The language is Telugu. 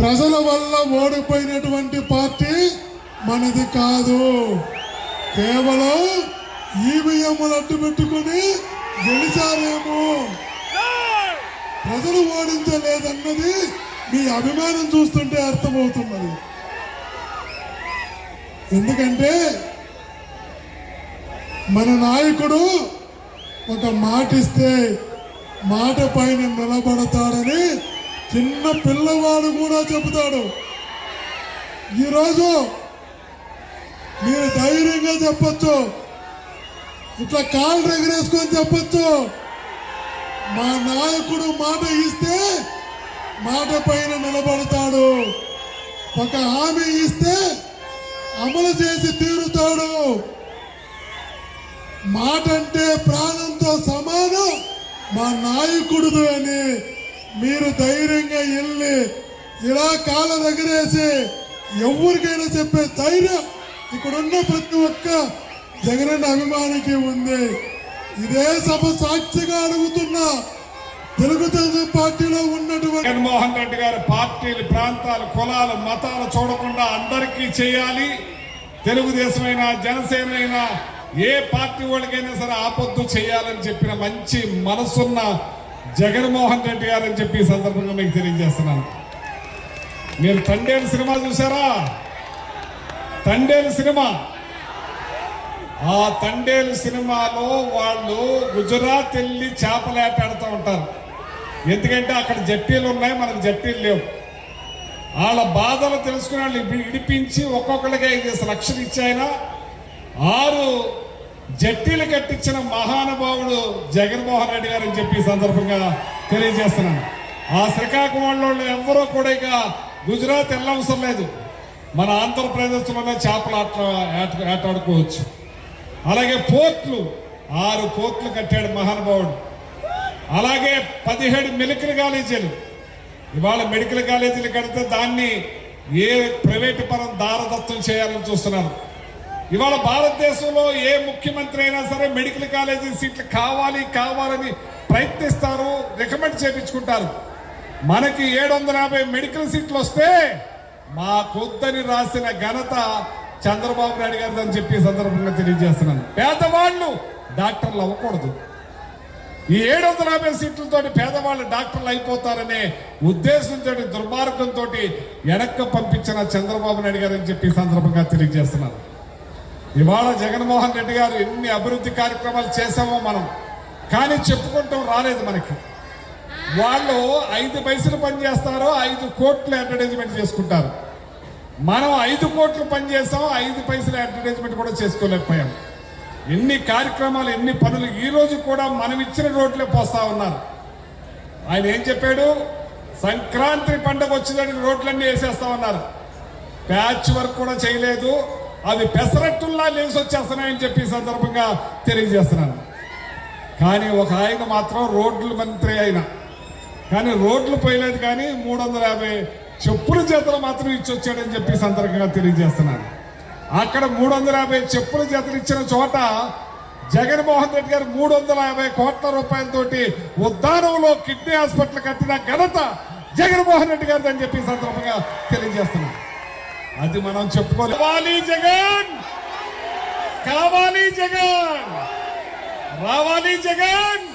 ప్రజల వల్ల ఓడిపోయినటువంటి పార్టీ మనది కాదు. కేవలం ఈవీఎంలు అడ్డు పెట్టుకుని గెలిచారేమో. ప్రజలు ఓడించలేదన్నది మీ అభిమానం చూస్తుంటే అర్థమవుతున్నది. ఎందుకంటే మన నాయకుడు ఒక మాట ఇస్తే మాట పైన నిలబడతాడని చిన్న పిల్లవాడు కూడా చెబుతాడు. ఈరోజు మీరు ధైర్యంగా చెప్పొచ్చు. ఇట్లా కాళ్ళు ఎగరేసుకొని చెప్పొచ్చు. మా నాయకుడు మాట ఇస్తే మాట పైన నిలబడతాడు. ఒక హామీ ఇస్తే అమలు చేసి తీరుతాడు. మాట అంటే ప్రాణంతో సమానం మా నాయకుడు అని మీరు ధైర్యంగా వెళ్ళి ఇలా కాళ్ళ దగ్గరేసి ఎవరికైనా చెప్పే ధైర్యం ఇక్కడున్న ప్రతి ఒక్క జగనన్న అభిమానికి ఉంది. ఇదే సభ సాక్షిగా అడుగుతున్నా తెలుగుదేశం పార్టీలో ఉన్నటువంటి జగన్మోహన్ రెడ్డి గారి పార్టీలు ప్రాంతాలు కులాలు మతాలు చూడకుండా అందరికీ చేయాలి. తెలుగుదేశమైనా జనసేన అయినా ఏ పార్టీ వాళ్ళకైనా సరే ఆపొద్దు చేయాలని చెప్పిన మంచి మనసున్న జగన్మోహన్ రెడ్డి గారు అని చెప్పి ఈ సందర్భంగా మీకు తెలియజేస్తున్నాను. మీరు తండేలు సినిమా చూసారా తండేలు సినిమా. ఆ తండేలు సినిమాలో వాళ్ళు గుజరాత్ వెళ్ళి చేపలేటాడుతూ ఉంటారు. ఎందుకంటే అక్కడ జట్టీలు ఉన్నాయి మనకు జట్టీలు లేవు. వాళ్ళ బాధలు తెలుసుకుని వాళ్ళు ఇడిపించి ఒక్కొక్కరికి ఐదు లక్షలు ఇచ్చాయన ఆరు జట్టీలు కట్టించిన మహానుభావుడు జగన్మోహన్ రెడ్డి గారు అని చెప్పి సందర్భంగా తెలియజేస్తున్నాను. ఆ శ్రీకాకుళంలో వాళ్ళు ఎవరూ కూడా ఇక గుజరాత్ వెళ్ళవసరం లేదు. మన ఆంధ్రప్రదేశ్లోనే చేపలు ఆట ఆట- ఆటాడుకోవచ్చు. అలాగే పోర్ట్లు ఆరు పోర్ట్లు కట్టాడు మహానుభావుడు. అలాగే పదిహేడు మెడికల్ కాలేజీలు. ఇవాళ మెడికల్ కాలేజీలు కడితే దాన్ని ఏ ప్రైవేటు పరం దారదత్వం చేయాలని చూస్తున్నారు. ఇవాళ భారతదేశంలో ఏ ముఖ్యమంత్రి అయినా సరే మెడికల్ కాలేజీ సీట్లు కావాలి కావాలని ప్రయత్నిస్తారు రికమెండ్ చేయించుకుంటారు మనకి ఏడు వందల యాభై మెడికల్ సీట్లు వస్తే మా కొద్దని రాసిన ఘనత చంద్రబాబు నాయుడు గారిది అని చెప్పి సందర్భంగా తెలియజేస్తున్నాను. పేదవాళ్ళు డాక్టర్లు అవ్వకూడదు. ఈ ఏడు వందల యాభై సీట్లతో పేదవాళ్ళు డాక్టర్లు అయిపోతారనే ఉద్దేశంతో దుర్మార్గంతో వెనక్కి పంపించిన చంద్రబాబు నాయుడు గారు అని చెప్పి సందర్భంగా తెలియజేస్తున్నారు ఇవాళ జగన్మోహన్ రెడ్డి గారు ఎన్ని అభివృద్ధి కార్యక్రమాలు చేశామో మనం కానీ చెప్పుకుంటాం రాలేదు మనకి. వాళ్ళు ఐదు పైసలు పని చేస్తారో ఐదు కోట్లు అడ్వర్టైజ్మెంట్ చేసుకుంటారు. మనం ఐదు కోట్లు పని చేస్తాం ఐదు పైసలు అడ్వర్టైజ్మెంట్ కూడా చేసుకోలేకపోయాం. ఎన్ని కార్యక్రమాలు ఎన్ని పనులు ఈరోజు కూడా మనం ఇచ్చిన రోడ్లే పోస్తా ఉన్నారు. ఆయన ఏం చెప్పాడు? సంక్రాంతి పండుగ వచ్చిందని రోడ్లన్నీ వేసేస్తా ఉన్నారు. ప్యాచ్ వర్క్ కూడా చేయలేదు. అవి పెసరట్టుల్లా లేచి వచ్చేస్తున్నాయని చెప్పి సందర్భంగా తెలియజేస్తున్నాను. కానీ ఒక ఆయన మాత్రం రోడ్లు మంత్రి అయిన. కానీ రోడ్లు పోయలేదు కానీ మూడు వందల యాభై చెప్పుల చేతలు మాత్రం ఇచ్చి వచ్చాడని చెప్పి సందర్భంగా తెలియజేస్తున్నాను. అక్కడ మూడు వందల యాభై చెప్పుల చేతలు ఇచ్చిన చోట జగన్మోహన్ రెడ్డి గారు మూడు వందల యాభై కోట్ల రూపాయలతోటి ఉద్దానంలో కిడ్నీ హాస్పిటల్ కట్టిన ఘనత జగన్మోహన్ రెడ్డి గారిదని అని చెప్పి సందర్భంగా తెలియజేస్తున్నారు అది మనం చెప్పుకోవాలి. జగన్! కావాలి జగన్! రావాలి జగన్!